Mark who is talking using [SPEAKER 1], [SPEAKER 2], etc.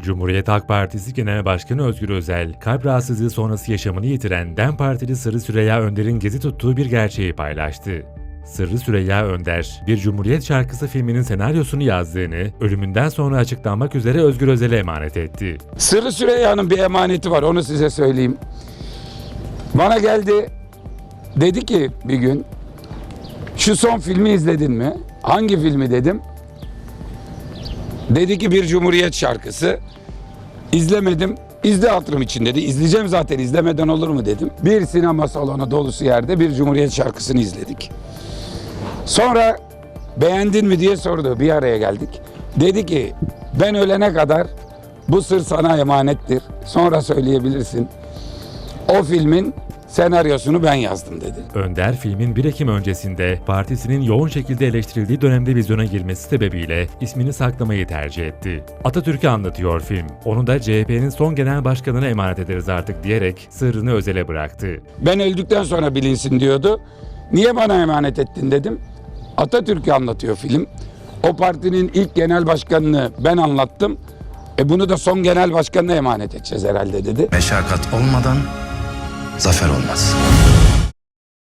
[SPEAKER 1] Cumhuriyet Halk Partisi Genel Başkanı Özgür Özel, kalp rahatsızlığı sonrası yaşamını yitiren DEM Partili Sırrı Süreyya Önder'in gezi tuttuğu bir gerçeği paylaştı. Sırrı Süreyya Önder, bir Cumhuriyet şarkısı filminin senaryosunu yazdığını, ölümünden sonra açıklanmak üzere Özgür Özel'e emanet etti.
[SPEAKER 2] Sırrı Süreyya'nın bir emaneti var onu size söyleyeyim. Bana geldi dedi ki bir gün şu son filmi izledin mi? Hangi filmi dedim. Dedi ki bir Cumhuriyet şarkısı. İzlemedim. İzle hatırım için dedi. İzleyeceğim zaten izlemeden olur mu dedim. Bir sinema salonu dolusu yerde bir Cumhuriyet şarkısını izledik. Sonra beğendin mi diye sordu. Bir araya geldik. Dedi ki ben ölene kadar bu sır sana emanettir. Sonra söyleyebilirsin. O filmin senaryosunu ben yazdım dedi.
[SPEAKER 1] Önder filmin 1 Ekim öncesinde partisinin yoğun şekilde eleştirildiği dönemde vizyona girmesi sebebiyle ismini saklamayı tercih etti. Atatürk'ü anlatıyor film. Onu da CHP'nin son genel başkanına emanet ederiz artık diyerek sırrını özele bıraktı.
[SPEAKER 2] Ben öldükten sonra bilinsin diyordu. Niye bana emanet ettin dedim. Atatürk'ü anlatıyor film. O partinin ilk genel başkanını ben anlattım. E bunu da son genel başkanına emanet edeceğiz herhalde dedi.
[SPEAKER 3] Meşakkat olmadan zafer olmaz.